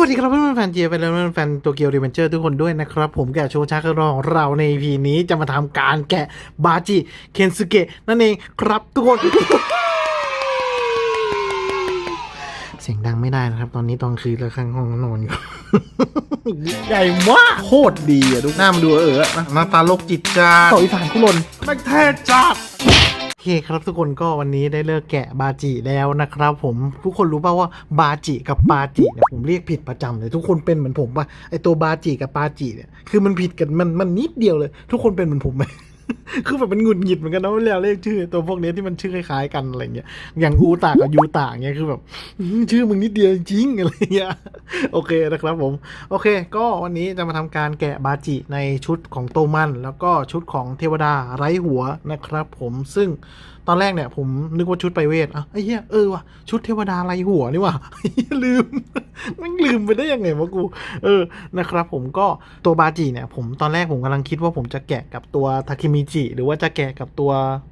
วัสดีครับเพื่อนๆแฟนเจียไปแล้วเพื่อนๆแฟนโตเกียวรีเวนเจอร์ทุกคนด้วยนะครับ ผมแกะโชว์ชาคารองเราใน EP นี้จะมาทำการแกะบาจิเคนสึเกะนั่นเองครับทุกคน เสียงดังไม่ได้นะครับ ตอนนี้ตอนคืนแล้วข้างห้องนอนอยู่ใหญ่มากโคตรดีอะดูหน้ามันดูเออๆนะหน้าตาโลกจิตจ้าต่ออีสานกุลนแม่งเท่จัดโอเคครับทุกคนก็วันนี้ได้เลิกแกะบาจิแล้วนะครับ ผมทุกคนรู้ป่าวว่าบาจิกับปาจิเนี่ยผมเรียกผิดประจำเลย ทุกคนเป็นเหมือนผมป่ะไอตัวบาจิกับปาจิเนี่ยคือมันผิดกันมันมันนิดเดียวเลย ทุกคนเป็นเหมือนผมไหม คือแบบมันหงุดหงิดเหมือนกันนะเวลาเรียกชื่อ ตัวพวกนี้ที่มันชื่อคล้ายๆกันอะไรเงี้ย อย่างอูตากับยูตาเงี้ยคือแบบชื่อมึงนิดเดียวจริงอะไรเงี้ย โอเคนะครับผม โอเค ก็วันนี้จะมาทำการแกะบาจิในชุดของโตมัน แล้วก็ชุดของเทวดาไร้หัวนะครับผม ซึ่ง ตอนแรกเนี่ยผมนึกว่าชุดไปเวทอะไอ้เหี้ยเออว่ะชุดเทวดาไรหัวนี่ว่ะลืมมันลืมไปได้ยังไงวะกู เออนะครับ ผมก็ตัวบาจิเนี่ยผมตอนแรกผมกำลังคิดว่าผมจะแกะกับตัวทาคิมิจิหรือว่าจะแกะกับตัว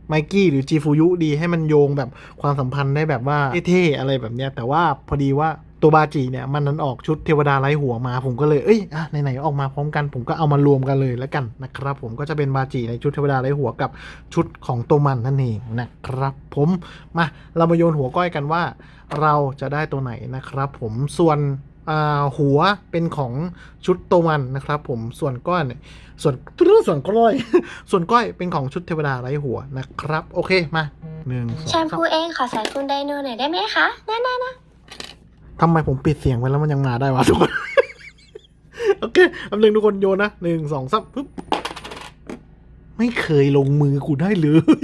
ไมกี้หรือจีฟูยุดีให้มันโยงแบบความสัมพันธ์ได้แบบว่าเท่ๆอะไรแบบเนี้ยแต่ว่าพอดีว่า ตัวบาจิเนี่ยมันนั้นออกชุดเทวดาไร้หัวมาผมก็เลยเอ้ยอะไหนๆออกมาพร้อมกัน ผมก็เอามารวมกันเลยแล้วกันนะครับ ผมก็จะเป็นบาจิในชุดเทวดาไร้หัวกับชุดของตัวมันนั่นเองนะครับ ผมมาเรามาโยนหัวก้อยกันว่า เราจะได้ตัวไหนนะครับ ผมส่วนอ่าหัวเป็นของชุดโตมันนะครับ ผมส่วนก้อนเนี่ยส่วนส่วนก้อย ส่วนก้อยเป็นของชุดเทวดาไร้หัวนะครับ โอเคมาหนึ่งสองแชมพูเองขอสายคุณไดโนหน่อยได้ไหมคะนั่นๆนะ ทำไมผมปิดเสียงไว้แล้วมันยังมาได้วะทุกคน โอเคอันหนึ่งทุกคนโยนนะหนึ่งสองสามปึ๊บไม่เคยลงมือกูได้เลย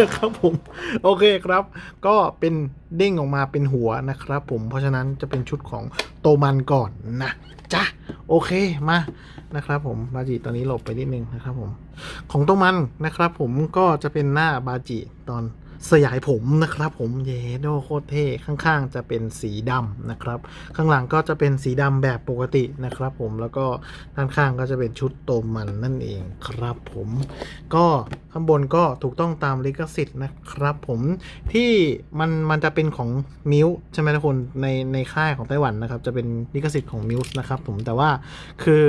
นะครับผม โอเคครับ ก็เป็นเด้งออกมาเป็นหัวนะครับผมเพราะฉะนั้นจะเป็นชุดของโตมันก่อนนะจ้ะโอเคมานะครับผมบาจิตอนนี้หลบไปนิดนึงนะครับผม ของโตมันนะครับผมก็จะเป็นหน้าบาจิตอน สยายผมนะครับผมเยโดโคตรเท่ข้างๆ จะเป็นสีดำนะครับ ข้างหลังก็จะเป็นสีดำแบบปกตินะครับผมแล้วก็ด้านข้างก็จะเป็นชุดโตมันนั่นเองครับผมก็ข้างบนก็ถูกต้องตามลิขสิทธิ์นะครับผมที่มันมันจะเป็นของมิวใช่ไหมทุกคนในในค่ายของไต้หวันนะครับ จะเป็นลิขสิทธิ์ของมิวส์นะครับผมแต่ว่าคือ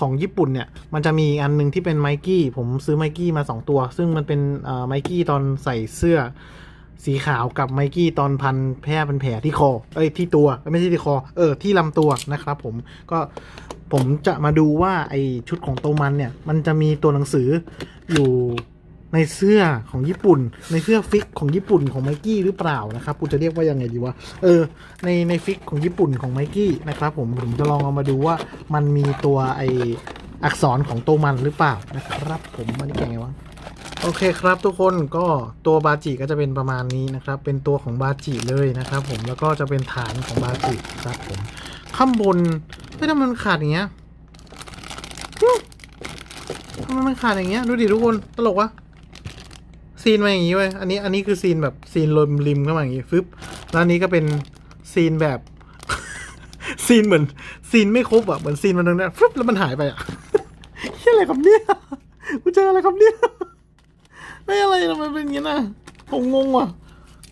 ของญี่ปุ่นเนี่ยมันจะมีอันหนึงที่เป็นไมกี้ผมซื้อไมกี้มาสองตัว ซึ่งมันเป็นไมกี้ตอนใส่เสื้อสีขาวกับไมกี้ตอนพันแผลเป็นแผลที่คอ เอ้ยที่ตัว ไม่ใช่ที่คอ เออที่ลำตัวนะครับผมก็ผมจะมาดูว่าไอชุดของโตมันเนี่ย มันจะมีตัวหนังสืออยู่ในเสื้อของญี่ปุ่น ในเสื้อฟิกของญี่ปุ่นของไมกี้หรือเปล่านะครับกูจะเรียกว่ายังไงดีวะเออในในฟิกของญี่ปุ่นของไมกี้นะครับผมผมจะลองเอามาดูว่ามันมีตัวไออักษรของโตมันหรือเปล่านะครับผมมันนี่เป็นไงวะ โอเคครับทุกคนก็ตัวบาจิก็จะเป็นประมาณนี้นะครับ เป็นตัวของบาจิเลยนะครับ ผมแล้วก็จะเป็นฐานของบาจิครับผมข้างบนไม่ทำไมมันขาดอย่างเงี้ยทำไมมันขาดอย่างเงี้ยดูดิทุกคนตลกวะซีนมาอย่างงี้เว้ยอันนี้อันนี้คือซีนแบบซีนริมริมเข้ามาอย่างงี้ฟึบแล้วอันนี้ก็เป็นซีนแบบซีนเหมือนซีนไม่ครบอะเหมือนซีนมันตรงนั้นฟึบแล้วมันหายไปอะเฮียอะไรครับเนี่ยกูเจออะไรครับเนี่ย ไม่อะไรทำไมเป็นอย่างนี้นะผมงงว่ะ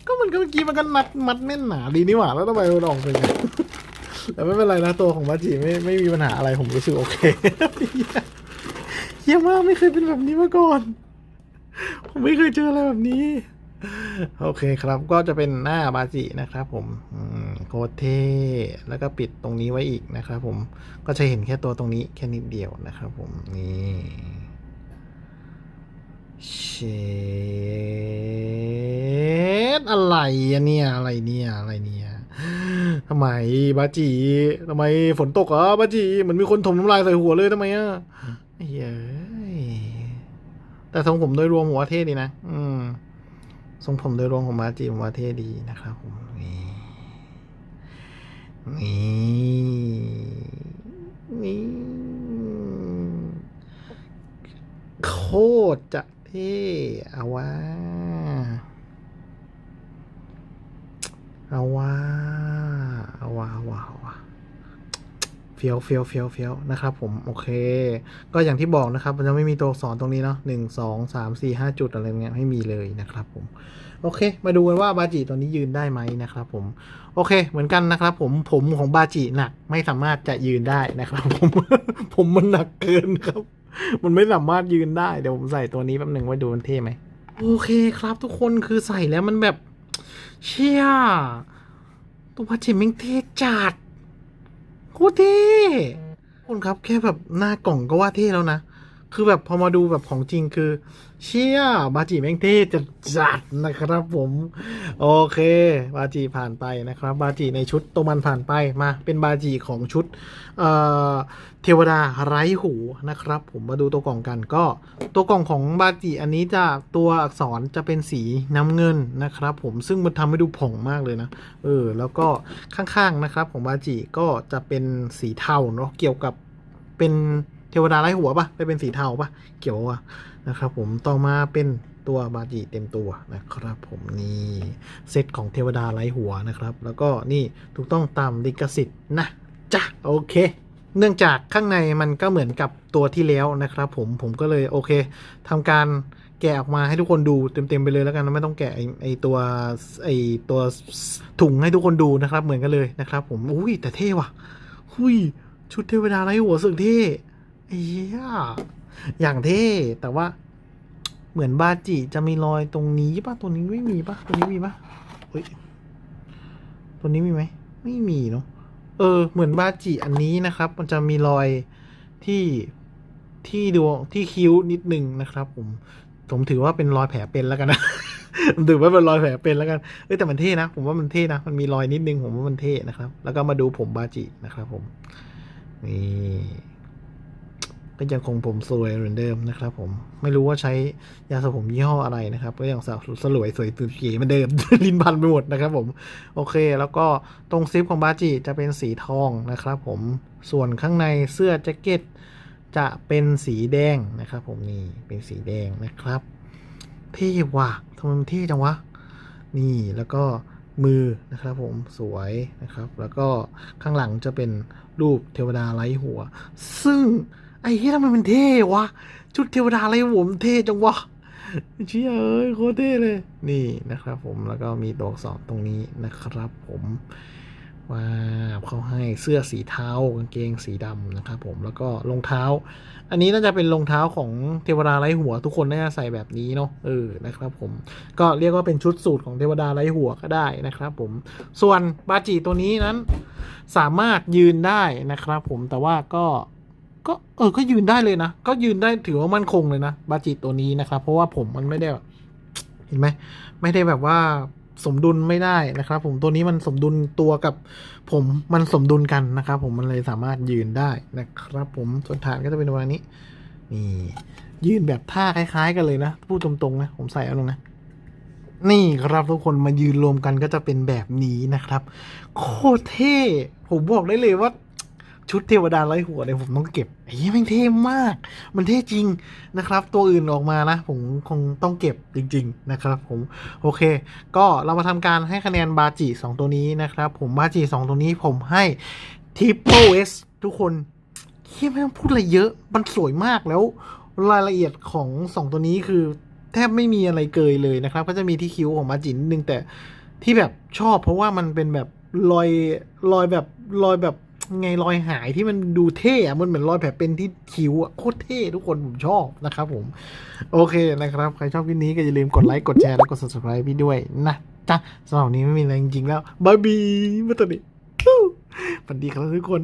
ก็มันก็เมื่อกี้มันก็นัดมัดแน่นหนาดีนี่หว่าแล้วทำไมมันออกเป็นอย่างแต่ไม่เป็นไรนะตัวของบัจิไม่ไม่มีปัญหาอะไรผมรู้สึกโอเคเยี่ยมมากไม่เคยเป็นแบบนี้มาก่อน ผมไม่เคยเจออะไรแบบนี้ โอเคครับก็จะเป็นหน้าบาจินะครับ ผมอืมโคตรเท่แล้วก็ปิดตรงนี้ไว้อีกนะครับ ผมก็จะเห็นแค่ตัวตรงนี้แค่นิดเดียวนะครับ ผมนี่ เชดอะไรอะเนี่ยอะไรเนี่ยอะไรเนี่ยทำไมบาจีทำไมฝนตกเหรอบาจีเหมือนมีคนถมน้ำลายใส่หัวเลยทำไมอะเฮ้ยแต่ทรงผมโดยรวมผมว่าเท่ดีนะอืมทรงผมโดยรวมของบาจีผมว่าเท่ดีนะครับผมนี่นี่นี่โคตรจะ เท่เอาว่า เอาว่าเอาว่าเอาว่าเอาว่าเฟี้ยวเฟี้ยวเฟี้ยวเฟี้ยวนะครับ ผมโอเค ก็อย่างที่บอกนะครับ มันจะไม่มีตัวอักษรตรงนี้เนาะหนึ่งสองสามสี่ห้าจุดอะไรเงี้ยไม่มีเลยนะครับ ผม โอเค มาดูกันว่าบาจิตัวนี้ยืนได้ไหมนะครับ ผม โอเค เหมือนกันนะครับ ผมผมของบาจิหนักไม่สามารถจะยืนได้นะครับ ผมผมมันหนักเกินครับ มันไม่สามารถยืนได้ เดี๋ยวผมใส่ตัวนี้แป๊บหนึ่งไว้ดูมันเท่ไหม โอเคครับทุกคนคือใส่แล้วมันแบบ เชี่ย ตัวบาจิแม่งเท่จัดโคตรเท่ทุกคนครับแค่แบบหน้ากล่องก็ว่าเท่แล้วนะ คือแบบพอมาดูแบบของจริงคือ เชี่ยบาจิแม่งเท่จัดจัดนะครับผม โอเค บาจิผ่านไปนะครับ บาจิในชุดตัวมันผ่านไปมา เป็นบาจิของชุดเอ่อเทวดาไร้หูนะครับ ผมมาดูตัวกล่องกันก็ ตัวกล่องของบาจิอันนี้จะตัวอักษรจะเป็นสีน้ำเงินนะครับ ผมซึ่งมันทำให้ดูผ่องมากเลยนะเออแล้วก็ข้างๆนะครับของบาจิก็จะเป็นสีเทาเนาะเกี่ยวกับเป็น เทวดาไร้หัวปะไปเป็นสีเทาปะเกี่ยวอะนะครับผมต่อมาเป็นตัวบาจิเต็มตัวนะครับ ผมนี่เซตของเทวดาไร้หัวนะครับ แล้วก็นี่ถูกต้องตามลิขสิทธิ์นะจ้ะโอเค เนื่องจากข้างในมันก็เหมือนกับตัวที่แล้วนะครับ ผมผมก็เลยโอเคทำการแกะออกมาให้ทุกคนดูเต็มๆไปเลยแล้วกันไม่ต้องแกะไอไอตัวไอตัวถุงให้ทุกคนดูนะครับ เหมือนกันเลยนะครับ ผมอุ้ยแต่เท่ว่ะ หุยชุดเทวดาไร้หัวสึกเท่ เหี้ยอย่างเท่แต่ว่า เหมือนบาจิจะมีรอยตรงนี้ป่ะตัวนี้ไม่มีปะตัวนี้มีปะเฮ้ยตัวนี้มีไหมไม่มีเนาะเออ เหมือนบาจิอันนี้นะครับ มันจะมีรอยที่ที่ดวงที่คิ้วนิดนึงนะครับ ผมผมถือว่าเป็นรอยแผลเป็นแล้วกันนะผมถือว่าเป็นรอยแผลเป็นแล้วกันเอ้ยแต่มันเท่นะ ผมว่ามันเท่นะ มันมีรอยนิดนึงผมว่ามันเท่นะครับ แล้วก็มาดูผมบาจินะครับ ผมนี่ ก็ยังคงผมสวยเหมือนเดิมนะครับผมไม่รู้ว่าใช้ยาสระผมยี่ห้ออะไรนะครับก็ยังสาวสลวยสวยตื่นเก๋เหมือนเดิม ลิ้นพันไปหมดนะครับผมโอเค แล้วก็ตรงซิปของบาจิจะเป็นสีทองนะครับผมส่วนข้างในเสื้อแจ็คเก็ตจะเป็นสีแดงนะครับผมนี่เป็นสีแดงนะครับเท่ว่ะทำไมมันเท่จังวะนี่แล้วก็มือนะครับผมสวยนะครับ แล้วก็ข้างหลังจะเป็นรูปเทวดาไร้หัว ซึ่ง ไอ้เฮ้ยทำไมมันเท่วะ ชุดเทวดาไร้หัวมันเท่จังวะเชี่ยเอ้ยโคตรเท่เลย นี่นะครับผมแล้วก็มีตัวอักษรตรงนี้นะครับผมว้าวเขาให้เสื้อสีเทากางเกงสีดำนะครับผมแล้วก็รองเท้า อันนี้น่าจะเป็นรองเท้าของเทวดาไร้หัวทุกคนน่าจะใส่แบบนี้เนาะเออนะครับผมก็เรียกว่าเป็นชุดสูตรของเทวดาไร้หัวก็ได้นะครับผมส่วนบาจิตัวนี้นั้นสามารถยืนได้นะครับผมแต่ว่าก็ ก็เออก็ยืนได้เลยนะ ก็ยืนได้ถือว่ามั่นคงเลยนะ บาจิตัวนี้นะครับ เพราะว่าผมมันไม่ได้เห็นไหมไม่ได้แบบว่าสมดุลไม่ได้นะครับ ผมตัวนี้มันสมดุลตัวกับผมมันสมดุลกันนะครับ ผมมันเลยสามารถยืนได้นะครับ ผมส่วนฐานก็จะเป็นประมาณนี้นี่ยืนแบบท่าคล้าย ๆ กันเลยนะพูดตรงๆนะผมใส่เอาลงนะนี่ครับทุกคนมายืนรวมกันก็จะเป็นแบบนี้นะครับ โคตรเท่ผมบอกได้เลยว่า ชุดเทวดาไร้หัวเนี่ยผมต้องเก็บไอ้เหี้ยแม่งเท่มาก มันเท่จริงนะครับ ตัวอื่นออกมานะ ผมคงต้องเก็บจริง ๆ นะครับ ผมโอเค ก็เรามาทำการให้คะแนนบาจิสองตัวนี้นะครับ ผมบาจิสองตัวนี้ผมให้ทิปเปิลเอสทุกคนเฮียไม่ต้องพูดอะไรเยอะ มันสวยมากแล้วรายละเอียดของสองตัวนี้คือแทบไม่มีอะไรเกยเลยนะครับ ก็จะมีที่คิ้วของมาจินนิดนึงแต่ที่แบบชอบเพราะว่ามันเป็นแบบรอยรอยแบบรอยแบบ ไงรอยหายที่มันดูเท่อะมันเหมือนรอยแผลเป็นที่คิ้วอะโคตรเท่ทุกคนผมชอบนะครับผม โอเคนะครับ ใครชอบคลิปนี้ก็อย่าลืมกดไลค์ กดแชร์ แล้วกด subscribe พี่ด้วยนะจ๊ะสำหรับวันนี้ไม่มีอะไรจริงๆแล้วบายบีมาตอนนี้สวัสดีครับทุกคน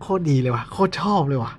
โคตรดีเลยว่ะ โคตรชอบเลยว่ะ